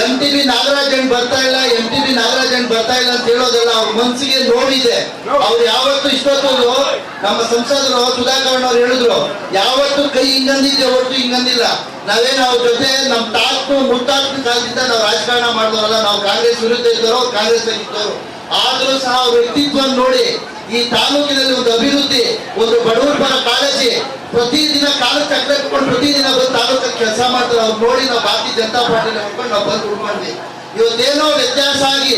M T B Nagarajan ಬರ್ತಾ ಇಲ್ಲ M T B Nagarajan ಬರ್ತಾ ಇಲ್ಲ ಅಂತ ಹೇಳೋದಲ್ಲ ಅವ್ರ ಮನ್ಸಿಗೆ ನೋವಿದೆ. ಅವ್ರು ಯಾವತ್ತು ಇಷ್ಟೊತ್ತು ನಮ್ಮ ಸಂಸದರು ಸುಧಾಕರ್ ಅವ್ರು ಹೇಳಿದ್ರು ಯಾವತ್ತು ಕೈ ಹಿಂಗಂದಿದ್ದೆ ಹೊರತು ಹಿಂಗಂದಿಲ್ಲ. ನಾವೇನು ಅವ್ರ ಜೊತೆ ನಮ್ ತಾತು ಮುತ್ತಾತು ಕಾಲದಿಂದ ನಾವು ರಾಜಕಾರಣ ಮಾಡಿದವರಲ್ಲ ನಾವು ಕಾಂಗ್ರೆಸ್ ವಿರುದ್ಧ ಇದ್ದವರು ಕಾಂಗ್ರೆಸ್ ಆಗಿದ್ದವರು ಆದ್ರೂ ಸಹ ಅವ್ರ ವ್ಯಕ್ತಿತ್ವ ನೋಡಿ ಈ ತಾಲೂಕಿನಲ್ಲಿ ಒಂದು ಅಭಿವೃದ್ಧಿ, ಒಂದು ಬಡವರ ಕಾಳಜಿ ಪ್ರತಿದಿನ ಕಾಲಕ್ಕೆ ಕಟ್ಟಿಕೊಂಡು ಪ್ರತಿದಿನ ಬಂದು ತಾಲೂಕಲ್ಲಿ ಕೆಲಸ ಮಾಡ್ತಾರೆ. ಅವ್ರು ನೋಡಿ ನಾವು ಭಾರತೀಯ ಜನತಾ ಪಾರ್ಟಿ ನೋಡ್ಕೊಂಡು ನಾವು ಬಂದು ಉಳ್ಕೊಂಡ್ವಿ ಇವತ್ತೇನೋ ವ್ಯತ್ಯಾಸ ಆಗಿ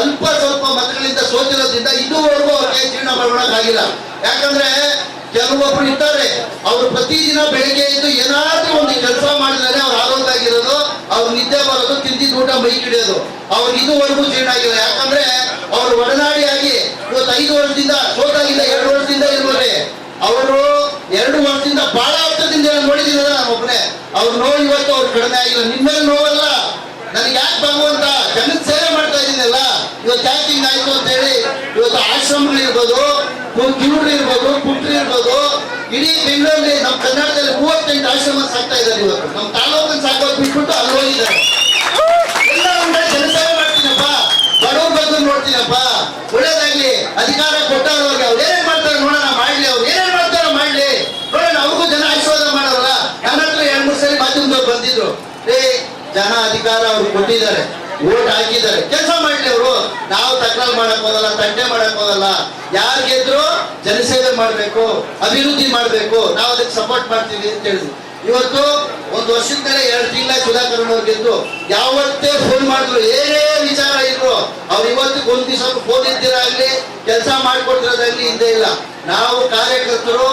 ಅಲ್ಪ ಸ್ವಲ್ಪ ಮತಗಳಿಂದ ಸೋತಿರೋದ್ರಿಂದ ಇದುವರೆಗೂ ಅವ್ರಿಗೆ ಜೀರ್ಣ ಮಾಡ್ಕೊಳಕ್ಕಾಗಿಲ್ಲ ಯಾಕಂದ್ರೆ ಕೆಲವೊಬ್ರು ಇರ್ತಾರೆ, ಅವರು ಪ್ರತಿದಿನ ಬೆಳಿಗ್ಗೆ ಇದ್ದು ಏನಾದ್ರೂ ಒಂದು ಕೆಲಸ ಮಾಡಿದ್ರೆ ಅವ್ರು ಆರೋಗ್ಯ ಆಗಿರೋದು ಅವ್ರು ನಿದ್ದೆ ಬರೋದು ತಿಂದಿದ್ದು ಊಟ ಮೈ ಹಿಡಿಯೋದು. ಅವ್ರಿಗೆ ಇದುವರೆಗೂ ಜೀರ್ಣ ಆಗಿಲ್ಲ. ಯಾಕಂದ್ರೆ ಅವರು ಒಡನಾಡಿ ಆಗಿ ಇವತ್ತು ಐದು ವರ್ಷದಿಂದ ಸೋತಾಗಿಲ್ಲ ಎರಡು ವರ್ಷದಿಂದ ಇರ್ಬೋದು. ಅವರು ಎರಡು ವರ್ಷದಿಂದ ಬಹಳ ವರ್ಷದಿಂದ ನೋಡಿದ್ದೀನಿ ನಾನು ಒಬ್ಬನೇ ಅವ್ರ ನೋವು ಇವತ್ತು ಅವ್ರು ಕಡಿಮೆ ಆಗಿಲ್ಲ. ನಿಮ್ಮೇಲೆ ನೋವಲ್ಲ. ನನಗೆ ಯಾಕೆ ಭಗವಂತ ಜನದ ಸೇವೆ ಮಾಡ್ತಾ ಇದ್ದೀನಲ್ಲ. ಇವತ್ತು ಯಾಕೆ ಹಿಂಗಾಯ್ತು ಅಂತ ಹೇಳಿ ಇವತ್ತು ಆಶ್ರಮಗಳು ಇರ್ಬೋದು ಕಿವುಡ್ರು ಇರ್ಬೋದು, ಪುಟ್ರು ಇರ್ಬೋದು. ಇಡೀ ಬೆಂಗಳೂರಲ್ಲಿ ನಮ್ಮ ಕರ್ನಾಟಕದಲ್ಲಿ ಮೂವತ್ತೆಂಟು ಆಶ್ರಮ ಸಾಕ್ತಾ ಇದ್ದಾರೆ ಇವತ್ತು. ನಮ್ಮ ತಾಲೂಕನ್ನು ಸಾಕೋದು ಬಿಟ್ಬಿಟ್ಟು ಅಲ್ಲಿ ಹೋಗಿದ್ದಾರೆ ಎಲ್ಲ ಒಂದ್ ಕಡೆ ಜನಸೇವೆ ಮಾಡ್ತೀನಪ್ಪ ಬಡವ್ರ ಬಗ್ಗೆ ನೋಡ್ತೀನಪ್ಪ ಒಳ್ಳೇದಾಗ್ಲಿ ಅಧಿಕಾರ ಕೊಟ್ಟವ್ರಿಗೆ ಅವ್ರು ಏನೇನ್ ಮಾಡ್ತಾರೆ ನೋಡೋಣ ಮಾಡ್ಲಿ ಅವ್ರು ಏನೇನ್ ಮಾಡ್ತಾರೋ ಮಾಡ್ಲಿ ನೋಡೋಣ ಅವ್ರಿಗೂ ಜನ ಆಶೀರ್ವಾದ ಮಾಡೋರಲ್ಲ ನನ್ನ ಸರಿ ಮಾಧ್ಯಮದವ್ರು ಬಂದಿದ್ರು, ಏ, ಜನ ಅಧಿಕಾರ ಅವ್ರು ಕೊಟ್ಟಿದ್ದಾರೆ ಓಟ್ ಹಾಕಿದ್ದಾರೆ, ಕೆಲಸ ಮಾಡ್ಲಿ ಅವರು, ನಾವು ತಕರಾರು ಮಾಡಕ್ ಹೋಗಲ್ಲ ತಂಟೆ ಮಾಡಕ್ ಹೋಗಲ್ಲ, ಯಾರು ಗೆದ್ರು ಜನಸೇವೆ ಮಾಡ್ಬೇಕು, ಅಭಿವೃದ್ಧಿ ಮಾಡ್ಬೇಕು, ನಾವು ಅದಕ್ಕೆ ಸಪೋರ್ಟ್ ಮಾಡ್ತೀವಿ ಅಂತ ಹೇಳಿದ್ವಿ ಇವತ್ತು ಒಂದು ವರ್ಷದ ಮೇಲೆ ಎರಡು ತಿಂಗಳ ಸುಧಾಕರ್ ಅವ್ರು ಗೆದ್ದು, ಯಾವತ್ತೇ ಫೋನ್ ಮಾಡಿದ್ರು, ಏನೇ ವಿಚಾರ ಇದ್ರು, ಅವ್ರು ಇವತ್ತು ಒಂದ್ ದಿವಸ ಫೋನ್ ಇದ್ದಿರಾಗ್ಲಿ, ಕೆಲಸ ಮಾಡ್ಕೊಡ್ತಿರೋದಾಗ್ಲಿ ಹಿಂದೆ ಇಲ್ಲ. ನಾವು ಕಾರ್ಯಕರ್ತರು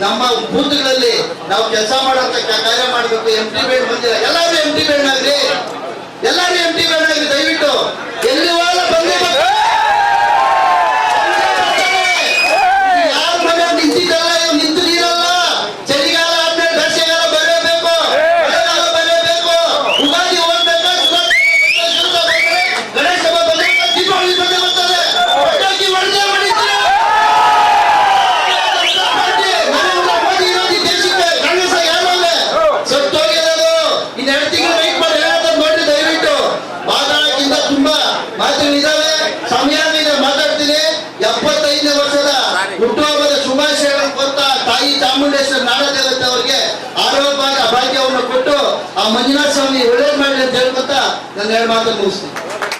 ನಮ್ಮ ಬೂತ್ಗಳಲ್ಲಿ ನಾವು ಕೆಲಸ ಮಾಡತಕ್ಕ ಕಾರ್ಯ ಮಾಡಬೇಕು ಎಂ ಟಿ ಬೇಡ್ ಬಂದಿಲ್ಲ. ಎಲ್ಲರೂ ಎಂ ಟಿ ಬೇಡ್ ಆಗ್ರಿ ಎಲ್ಲರೂ ಎಂ ಟಿ ಬೇಡ್ ಹುಟ್ಟುಹಬ್ಬದ ಶುಭಾಶಯಗಳನ್ನು ಕೊಟ್ಟ ತಾಯಿ ಚಾಮುಂಡೇಶ್ವರಿ ನಾಡದೇವತೆ ಅವರಿಗೆ ಆರೋಗ್ಯ ಭಾಗ್ಯವನ್ನು ಕೊಟ್ಟು ಆ ಮಂಜುನಾಥ ಸ್ವಾಮಿ ಒಳ್ಳೇದು ಮಾಡಲಿ ಅಂತ ಹೇಳ್ಕೊತ ನನ್ನ ಎರಡು ಮಾತನ್ನು ಮುಗಿಸ್ತೀನಿ.